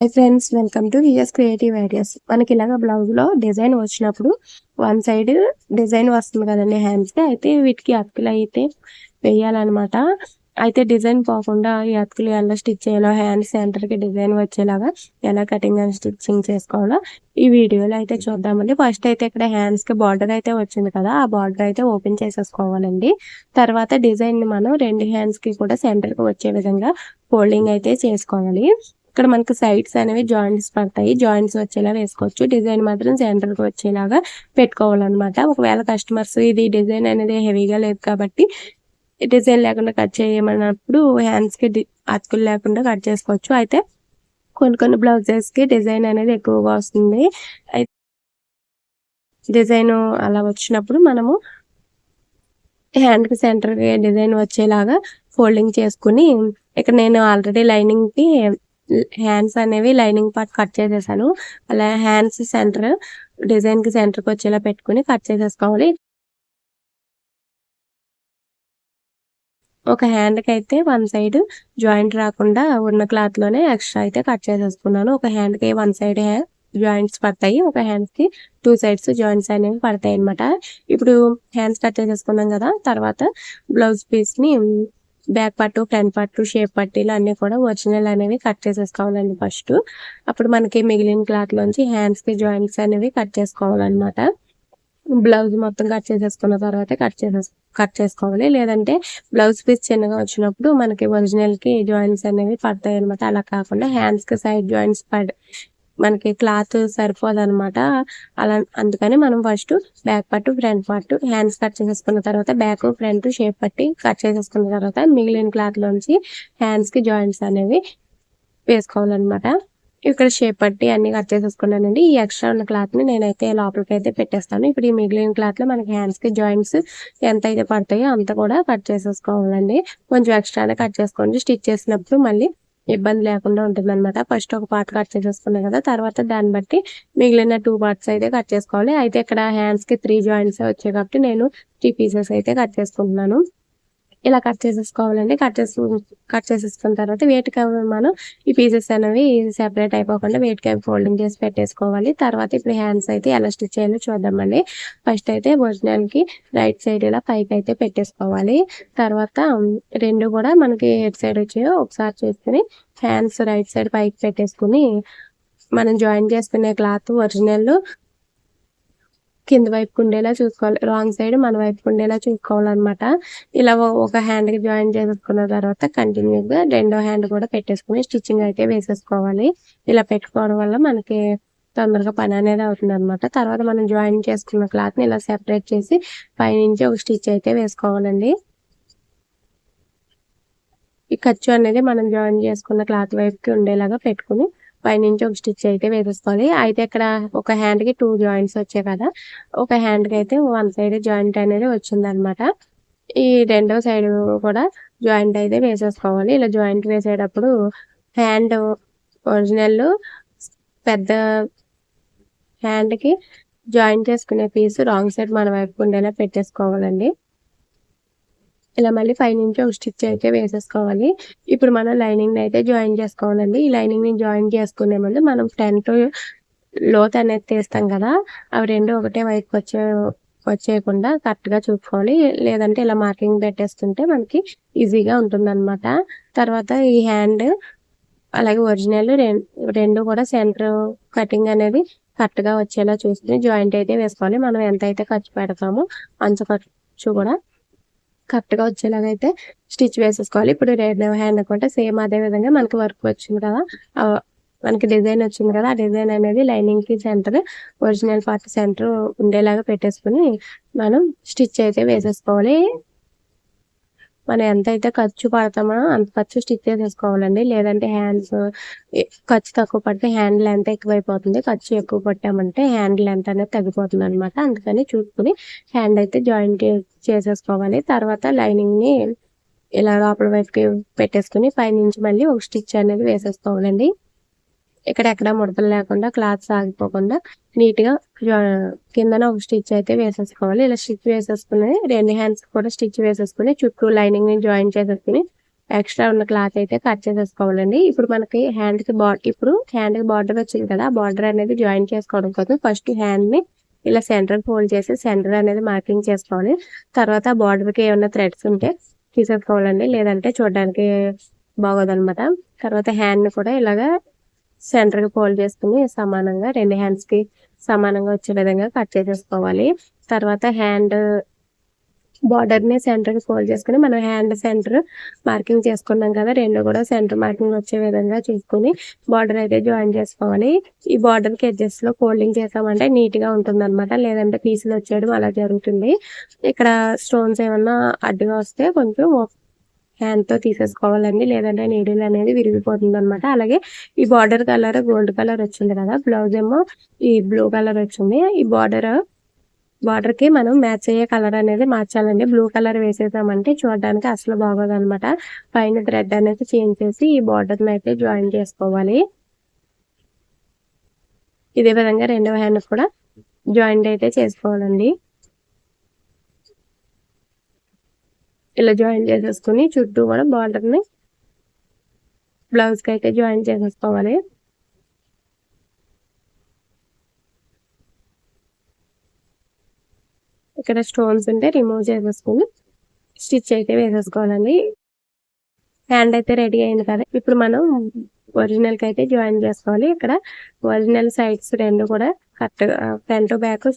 Hi friends welcome to VS creative ideas మనకి ఇలాగ బ్లౌజ్లో డిజైన్ వచ్చినప్పుడు వన్ సైడ్ డిజైన్ వస్తుంది కదండి హ్యాండ్స్కి. అయితే వీటికి అతుకులు అయితే వేయాలన్నమాట. అయితే డిజైన్ పోకుండా ఈ అతుకులు ఎలా స్టిచ్ చేయాలో హ్యాండ్ సెంటర్కి డిజైన్ వచ్చేలాగా ఎలా కటింగ్ అండ్ స్టిచ్చింగ్ చేసుకోవాలో ఈ వీడియోలో అయితే చూద్దామండి. ఫస్ట్ అయితే ఇక్కడ హ్యాండ్స్కి బార్డర్ అయితే వచ్చింది కదా ఆ బార్డర్ అయితే ఓపెన్ చేసేసుకోవాలండి. తర్వాత డిజైన్ని మనం రెండు హ్యాండ్స్కి కూడా సెంటర్కి వచ్చే విధంగా ఫోల్డింగ్ అయితే చేసుకోవాలి. ఇక్కడ మనకి సైడ్స్ అనేవి జాయింట్స్ పడతాయి. జాయింట్స్ వచ్చేలా వేసుకోవచ్చు. డిజైన్ మాత్రం సెంటర్కి వచ్చేలాగా పెట్టుకోవాలన్నమాట. ఒకవేళ కస్టమర్స్ ఇది డిజైన్ అనేది హెవీగా లేదు కాబట్టి డిజైన్ లేకుండా కట్ చేయమన్నప్పుడు హ్యాండ్స్కి అతుకులు లేకుండా కట్ చేసుకోవచ్చు. అయితే కొన్ని కొన్ని బ్లౌజెస్కి డిజైన్ అనేది ఎక్కువగా వస్తుంది. అయితే డిజైన్ అలా వచ్చినప్పుడు మనము హ్యాండ్ సెంటర్కి డిజైన్ వచ్చేలాగా ఫోల్డింగ్ చేసుకుని ఇక్కడ నేను ఆల్రెడీ లైనింగ్కి హ్యాండ్స్ అనేవి లైనింగ్ పార్ట్ కట్ చేసేసాను. అలా హ్యాండ్స్ సెంటర్ డిజైన్కి సెంటర్కి వచ్చేలా పెట్టుకుని కట్ చేసేసుకోవాలి. ఒక హ్యాండ్కి అయితే వన్ సైడ్ జాయింట్ రాకుండా ఉన్న క్లాత్లోనే ఎక్స్ట్రా అయితే కట్ చేసేసుకున్నాను. ఒక హ్యాండ్కి వన్ సైడ్ జాయింట్స్ పడతాయి. ఒక హ్యాండ్స్కి కి టూ సైడ్స్ జాయింట్స్ అనేవి పడతాయి అనమాట ఇప్పుడు హ్యాండ్స్ కట్ చేసేసుకున్నాం కదా తర్వాత బ్లౌజ్ పీస్ని బ్యాక్ పట్టు ఫ్రంట్ పట్టు షేప్ పట్టీలు అన్ని కూడా ఒరిజినల్ అనేవి కట్ చేసేసుకోవాలండి ఫస్ట్. అప్పుడు మనకి మిగిలిన క్లాత్ లోంచి హ్యాండ్స్కి జాయింట్స్ అనేవి కట్ చేసుకోవాలన్నమాట. బ్లౌజ్ మొత్తం కట్ చేసేసుకున్న తర్వాత కట్ చేసేసు కట్ చేసుకోవాలి. లేదంటే బ్లౌజ్ పీస్ చిన్నగా వచ్చినప్పుడు మనకి ఒరిజినల్కి జాయింట్స్ అనేవి పడతాయి అనమాట అలా కాకుండా హ్యాండ్స్కి సైడ్ జాయింట్స్ పడ మనకి క్లాత్ సరిపోదు అనమాట అలా అందుకని మనం ఫస్ట్ బ్యాక్ పట్టు ఫ్రంట్ పట్టు హ్యాండ్స్ కట్ చేసేసుకున్న తర్వాత బ్యాక్ ఫ్రంట్ షేప్ పట్టి కట్ చేసేసుకున్న తర్వాత మిగిలిన క్లాత్ లోంచి హ్యాండ్స్కి జాయింట్స్ అనేవి వేసుకోవాలన్నమాట. ఇక్కడ షేప్ పట్టి అన్ని కట్ చేసేసుకున్నానండి. ఈ ఎక్స్ట్రా ఉన్న క్లాత్ని నేనైతే లోపలికి అయితే పెట్టేస్తాను. ఇప్పుడు ఈ మిగిలిన క్లాత్లో మనకి హ్యాండ్స్కి జాయింట్స్ ఎంత అయితే పడతాయో అంత కూడా కట్ చేసేసుకోవాలండి. కొంచెం ఎక్స్ట్రానే కట్ చేసుకోండి. స్టిచ్ చేసినప్పుడు మళ్ళీ ఇబ్బంది లేకుండా ఉంటుంది అనమాట ఫస్ట్ ఒక పార్ట్ కట్ చేసేసుకున్నాం కదా తర్వాత దాన్ని బట్టి మిగిలిన టూ పార్ట్స్ అయితే కట్ చేసుకోవాలి. అయితే ఇక్కడ హ్యాండ్స్కి త్రీ జాయింట్స్ వచ్చాయి కాబట్టి నేను త్రీ పీసెస్ అయితే కట్ చేసుకుంటున్నాను. ఇలా కట్ చేసేసుకోవాలండి. కట్ చేసు కట్ చేసేసుకున్న తర్వాత వేటికి మనం ఈ పీసెస్ అనేవి సెపరేట్ అయిపోకుండా వేటికి ఫోల్డింగ్ చేసి పెట్టేసుకోవాలి. తర్వాత ఇప్పుడు హ్యాండ్స్ అయితే ఎలా స్టిచ్ చేయాలో చూద్దామండి. ఫస్ట్ అయితే భోజనానికి రైట్ సైడ్ ఇలా పైకి అయితే పెట్టేసుకోవాలి. తర్వాత రెండు కూడా మనకి ఎట్ సైడ్ వచ్చాయో ఒకసారి చేసుకుని హ్యాండ్స్ రైట్ సైడ్ పైకి పెట్టేసుకుని మనం జాయిన్ చేసుకునే క్లాత్ ఒరిజినల్ కింద వైపు ఉండేలా చూసుకోవాలి. రాంగ్ సైడ్ మన వైపు ఉండేలా చూసుకోవాలన్నమాట. ఇలా ఒక హ్యాండ్కి జాయిన్ చేసుకున్న తర్వాత కంటిన్యూగా రెండో హ్యాండ్ కూడా పెట్టేసుకుని స్టిచ్చింగ్ అయితే వేసేసుకోవాలి. ఇలా పెట్టుకోవడం వల్ల మనకి తొందరగా పని అనేది అవుతుంది అనమాట తర్వాత మనం జాయిన్ చేసుకున్న క్లాత్ని ఇలా సెపరేట్ చేసి పైనుంచి ఒక స్టిచ్ అయితే వేసుకోవాలండి. ఈ ఖర్చు అనేది మనం జాయిన్ చేసుకున్న క్లాత్ వైపుకి ఉండేలాగా పెట్టుకుని పైనుంచి ఒక స్టిచ్ అయితే వేసేసుకోవాలి. అయితే ఇక్కడ ఒక హ్యాండ్కి టూ జాయింట్స్ వచ్చాయి కదా. ఒక హ్యాండ్కి అయితే వన్ సైడ్ జాయింట్ అనేది వచ్చింది అనమాట ఈ రెండో సైడ్ కూడా జాయింట్ అయితే వేసేసుకోవాలి. ఇలా జాయింట్ వేసేటప్పుడు హ్యాండ్ ఒరిజినల్ పెద్ద హ్యాండ్కి జాయింట్ చేసుకునే పీస్ రాంగ్ సైడ్ మన వైపు ఉండేలా పెట్టేసుకోవాలండి. ఇలా మళ్ళీ పైనుంచి ఒక స్టిచ్ అయితే వేసేసుకోవాలి. ఇప్పుడు మనం లైనింగ్ అయితే జాయిన్ చేసుకోవాలండి. ఈ లైనింగ్ని జాయిన్ చేసుకునే ముందు మనం ఫ్రంట్ లోత్ అనేది తీస్తాం కదా అవి రెండు ఒకటే వైపు వచ్చే వచ్చేయకుండా కరెక్ట్గా చూసుకోవాలి. లేదంటే ఇలా మార్కింగ్ పెట్టేస్తుంటే మనకి ఈజీగా ఉంటుంది అనమాట తర్వాత ఈ హ్యాండ్ అలాగే ఒరిజినల్ రెండు కూడా సెంటర్ కటింగ్ అనేది కరెక్ట్గా వచ్చేలా చూసుకుని జాయింట్ అయితే వేసుకోవాలి. మనం ఎంత అయితే ఖర్చు పెడతామో అంత ఖర్చు కూడా కరెక్ట్గా వచ్చేలాగా అయితే స్టిచ్ వేసేసుకోవాలి. ఇప్పుడు రెడ్ హ్యాండ్ అనుకుంటే సేమ్ అదే విధంగా మనకి వర్క్ వచ్చింది కదా. మనకి డిజైన్ వచ్చింది కదా. ఆ డిజైన్ అనేది లైనింగ్కి సెంటర్ ఒరిజినల్ పార్ట్ సెంటర్ ఉండేలాగా పెట్టేసుకుని మనం స్టిచ్ అయితే వేసేసుకోవాలి. మనం ఎంతైతే ఖర్చు పడతామో అంత ఖర్చు స్టిచ్ చేసేసుకోవాలండి. లేదంటే హ్యాండ్స్ ఖర్చు తక్కువ పడితే హ్యాండ్ లెంత్ ఎక్కువైపోతుంది. ఖర్చు ఎక్కువ పట్టామంటే హ్యాండ్ లెంత్ అనేది తగ్గిపోతుంది అనమాట అందుకని చూసుకుని హ్యాండ్ అయితే జాయింట్ చేసేసుకోవాలి. తర్వాత లైనింగ్ని ఇలా లోపల వైపుకి పెట్టేసుకుని పైనుంచి మళ్ళీ ఒక స్టిచ్ అనేది వేసేసుకోవాలండి. ఇక్కడ ఎక్కడ ముడతలు లేకుండా క్లాత్ సాగిపోకుండా నీట్గా కిందన ఒక స్టిచ్ అయితే వేసేసుకోవాలి. ఇలా స్టిచ్ వేసేసుకుని రెండు హ్యాండ్స్ కూడా స్టిచ్ వేసేసుకుని చుట్టూ లైనింగ్ని జాయిన్ చేసేసుకుని ఎక్స్ట్రా ఉన్న క్లాత్ అయితే కట్ చేసేసుకోవాలండి. ఇప్పుడు మనకి హ్యాండ్కి బార్డర్ ఇప్పుడు హ్యాండ్కి బార్డర్ వచ్చింది కదా బార్డర్ అనేది జాయిన్ చేసుకోవడం కోసం ఫస్ట్ హ్యాండ్ని ఇలా సెంటర్ ఫోల్డ్ చేసి సెంటర్ అనేది మార్కింగ్ చేసుకోవాలి. తర్వాత బార్డర్కి ఏమైనా థ్రెడ్స్ ఉంటే తీసేసుకోవాలండి. లేదంటే చూడడానికి బాగోదన్నమాట తర్వాత హ్యాండ్ని కూడా ఇలాగా సెంటర్కి ఫోల్డ్ చేసుకుని సమానంగా రెండు హ్యాండ్స్కి సమానంగా వచ్చే విధంగా కట్ చేసేసుకోవాలి. తర్వాత హ్యాండ్ బార్డర్ని సెంటర్కి ఫోల్డ్ చేసుకుని మనం హ్యాండ్ సెంటర్ మార్కింగ్ చేసుకున్నాం కదా రెండు కూడా సెంటర్ మార్కింగ్ వచ్చే విధంగా చూసుకుని బార్డర్ అయితే జాయిన్ చేసుకోవాలి. ఈ బార్డర్కి ఎడ్జెస్లో ఫోల్డింగ్ చేసామంటే నీట్గా ఉంటుంది అనమాట లేదంటే పీసులు వచ్చేయడం అలా జరుగుతుంది. ఇక్కడ స్టోన్స్ ఏమన్నా అడ్డుగా వస్తే కొంచెం హ్యాండ్తో తీసేసుకోవాలండి. లేదంటే నీడిల్ అనేది విరిగిపోతుంది అనమాట అలాగే ఈ బార్డర్ కలర్ గోల్డ్ కలర్ వచ్చింది కదా బ్లౌజ్ ఏమో ఈ బ్లూ కలర్ వచ్చింది. ఈ బార్డర్ బార్డర్కి మనం మ్యాచ్ అయ్యే కలర్ అనేది మార్చాలండి. బ్లూ కలర్ వేసేసామంటే చూడడానికి అసలు బాగోదు అనమాట పైన థ్రెడ్ అనేది చేంజ్ చేసి ఈ బార్డర్ అయితే జాయిన్ చేసుకోవాలి. ఇదే విధంగా రెండవ హ్యాండ్ కూడా జాయింట్ అయితే చేసుకోవాలండి. ఇలా జాయిన్ చేసేసుకుని చుట్టూ కూడా బార్డర్ని బ్లౌజ్కి బ్లౌజ్కి అయితే జాయిన్ చేసేసుకోవాలి. ఇక్కడ స్టోన్స్ ఉంటే రిమూవ్ చేసేసుకుని స్టిచ్ అయితే వేసేసుకోవాలండి. హ్యాండ్ అయితే రెడీ అయింది కదా. ఇప్పుడు మనం ఒరిజినల్కి అయితే జాయిన్ చేసుకోవాలి. ఇక్కడ ఒరిజినల్ సైడ్స్ రెండు కూడా కరెక్ట్ ఫ్రంట్ బ్యాక్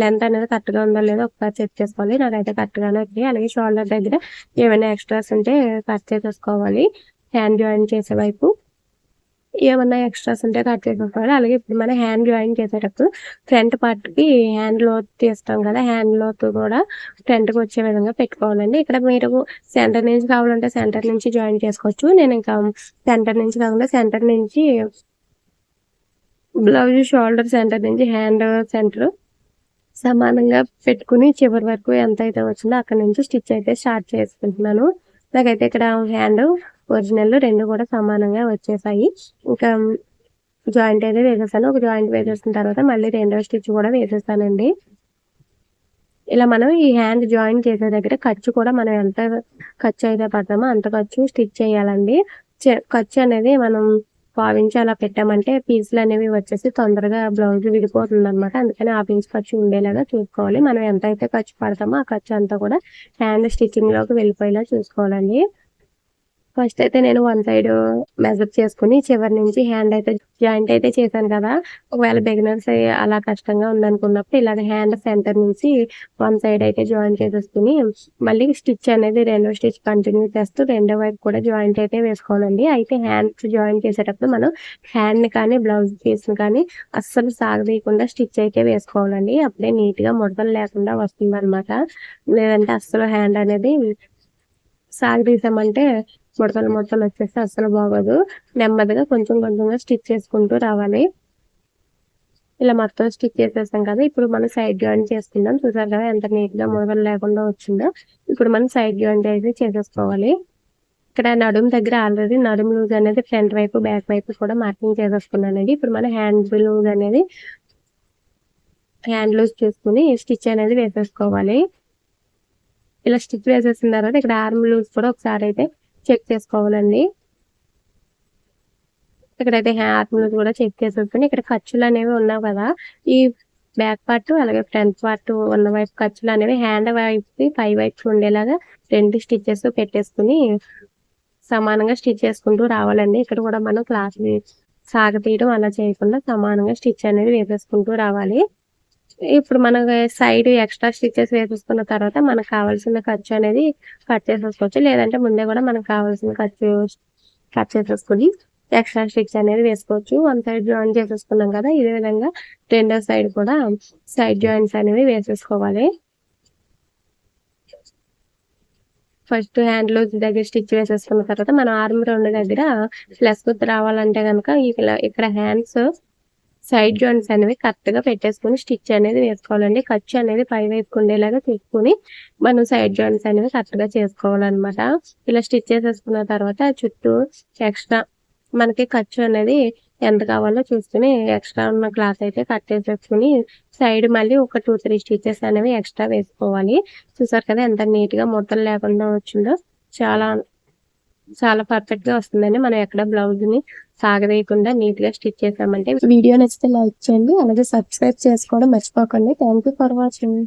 లెంత్ అనేది కరెక్ట్గా ఉందో లేదో ఒకసారి చెక్ చేసుకోవాలి. నాకైతే కరెక్ట్ గానే ఉంది అలాగే షోల్డర్ దగ్గర ఏమైనా ఎక్స్ట్రాస్ ఉంటే కట్ చేసేసుకోవాలి హ్యాండ్ జాయిన్ చేసే వైపు ఏమన్నా ఎక్స్ట్రాస్ ఉంటే కట్ చేసేసుకోవాలి అలాగే ఇప్పుడు మనం హ్యాండ్ జాయిన్ చేసేటప్పుడు ఫ్రంట్ పార్ట్కి హ్యాండ్ లోత్ తీస్తాం కదా హ్యాండ్ లోత్ కూడా ఫ్రంట్కి వచ్చే విధంగా పెట్టుకోవాలండి. ఇక్కడ మీరు సెంటర్ నుంచి కావాలంటే సెంటర్ నుంచి జాయిన్ చేసుకోవచ్చు. నేను ఇంకా సెంటర్ నుంచి కాకుండా సెంటర్ నుంచి బ్లౌజ్ షోల్డర్ సెంటర్ నుంచి హ్యాండ్ సెంటర్ సమానంగా పెట్టుకుని చివరి వరకు ఎంత అయితే వచ్చిందో అక్కడ నుంచి స్టిచ్ అయితే స్టార్ట్ చేసుకుంటున్నాను. నాకైతే ఇక్కడ హ్యాండ్ ఒరిజినల్ రెండు కూడా సమానంగా వచ్చేసాయి. ఇంకా జాయింట్ అయితే వేసేసాను. ఒక జాయింట్ వేసేసిన తర్వాత మళ్ళీ రెండో స్టిచ్ కూడా వేసేసానండి. ఇలా మనం ఈ హ్యాండ్ జాయిన్ చేసే దగ్గర ఖర్చు కూడా మనం ఎంత ఖర్చు అయితే పడతామో అంత ఖర్చు స్టిచ్ చేయాలండి. ఖర్చు అనేది మనం పావించి అలా పెట్టామంటే పీసులు అనేవి వచ్చేసి తొందరగా బ్లౌజ్ విడిపోతుంది అనమాట అందుకని ఆ పీస్ ఖర్చు ఉండేలాగా చూసుకోవాలి. మనం ఎంత అయితే ఖర్చు పడతామో ఆ ఖర్చు అంతా కూడా హ్యాండ్ స్టిచ్చింగ్లోకి వెళ్ళిపోయేలా చూసుకోవాలండి. ఫస్ట్ అయితే నేను వన్ సైడ్ మెజర్ చేసుకుని చివరి నుంచి హ్యాండ్ అయితే జాయింట్ అయితే చేశాను కదా. ఒకవేళ బిగినర్స్ అలా కష్టంగా ఉందనుకున్నప్పుడు ఇలాగ హ్యాండ్ సెంటర్ నుంచి వన్ సైడ్ అయితే జాయింట్ చేసేసుకుని మళ్ళీ స్టిచ్ అనేది రెండో స్టిచ్ కంటిన్యూ చేస్తూ రెండో వైపు కూడా జాయింట్ అయితే వేసుకోవాలండి అయితే హ్యాండ్స్ జాయిన్ చేసేటప్పుడు మనం హ్యాండ్ కానీ బ్లౌజ్ పీస్ కానీ అస్సలు సాగదీయకుండా స్టిచ్ అయితే వేసుకోవాలండి. అప్పుడే నీట్గా ముడతలు లేకుండా వస్తుంది అనమాట లేదంటే అస్సలు హ్యాండ్ అనేది సాగదీసామంటే ముడతలు ముడతలు వచ్చేస్తే అస్సలు బాగోదు. నెమ్మదిగా కొంచెం కొంచెంగా స్టిచ్ చేసుకుంటూ రావాలి. ఇలా మొత్తం స్టిచ్ చేసేసాం కదా ఇప్పుడు మనం సైడ్ జాయింట్ చేసుకుందాం. చూసారు కదా ఎంత నీట్గా ముడతలు లేకుండా వచ్చిందో. ఇప్పుడు మనం సైడ్ జాయింట్ అయితే చేసేసుకోవాలి. ఇక్కడ నడుము దగ్గర ఆల్రెడీ నడుము లూజ్ అనేది ఫ్రంట్ వైపు బ్యాక్ వైపు కూడా మార్కింగ్ చేసేసుకున్నానండి ఇప్పుడు మన హ్యాండ్ లూజ్ అనేది హ్యాండ్ లూజ్ చేసుకుని స్టిచ్ అనేది వేసేసుకోవాలి. ఇలా స్టిచ్ వేసేసిన తర్వాత ఇక్కడ ఆర్మ్ లూజ్ కూడా ఒకసారి అయితే చెక్ చేసుకోవాలండి. ఇక్కడైతే హ్యాట్ మీద కూడా చెక్ చేసేసుకుని ఇక్కడ ఖర్చులు అనేవి ఉన్నావు కదా. ఈ బ్యాక్ పార్ట్ అలాగే ఫ్రంట్ పార్ట్ ఉన్న వైపు ఖర్చులు అనేవి హ్యాండ్ వైపు పై వైపు ఉండేలాగా రెండు స్టిచ్చెస్ పెట్టేసుకుని సమానంగా స్టిచ్ చేసుకుంటూ రావాలండి. ఇక్కడ కూడా మనం క్లాస్ సాగతీయడం అలా చేయకుండా సమానంగా స్టిచ్ అనేది వేసేసుకుంటూ రావాలి. ఇప్పుడు మనం సైడ్ ఎక్స్ట్రా స్టిచెస్ వేసేసుకున్న తర్వాత మనకు కావాల్సిన ఖర్చు అనేది కట్ చేసేసుకోవచ్చు. లేదంటే ముందే కూడా మనకు కావాల్సిన ఖర్చు కట్ చేసేసుకుని ఎక్స్ట్రా స్టిచ్ అనేది వేసుకోవచ్చు. వన్ సైడ్ జాయిన్ చేసేసుకున్నాం కదా ఇదే విధంగా రెండో సైడ్ కూడా సైడ్ జాయింట్స్ అనేవి వేసేసుకోవాలి. ఫస్ట్ హ్యాండ్ లూజ్ దగ్గర స్టిచ్ వేసేసుకున్న తర్వాత మన ఆర్మ్ రెండు దగ్గర ప్లస్ గుర్తు రావాలంటే కనుక ఇక్కడ హ్యాండ్స్ సైడ్ జాయింట్స్ అనేవి కరెక్ట్గా పెట్టేసుకుని స్టిచ్ అనేది వేసుకోవాలండి. ఖర్చు అనేది పై వైపు ఉండేలాగా తీసుకుని మనం సైడ్ జాయింట్స్ అనేవి కరెక్ట్గా చేసుకోవాలన్నమాట. ఇలా స్టిచ్ చేసేసుకున్న తర్వాత చుట్టూ ఎక్స్ట్రా మనకి ఖర్చు అనేది ఎంత కావాలో చూసుకుని ఎక్స్ట్రా ఉన్న క్లాత్ అయితే కట్ చేసేసుకుని సైడ్ మళ్ళీ ఒక టూ త్రీ స్టిచెస్ అనేవి ఎక్స్ట్రా వేసుకోవాలి. చూసారు కదా ఎంత నీట్గా ముద్దలు లేకుండా వచ్చిందో. చాలా చాలా పర్ఫెక్ట్గా వస్తుందండి. మనం ఎక్కడ బ్లౌజ్ని ని సాగదీయకుండా నీట్గా స్టిచ్ చేసామంటే వీడియో నచ్చితే లైక్ చేయండి అలాగే సబ్స్క్రైబ్ చేసుకోవడం మర్చిపోకండి. Thank you for watching.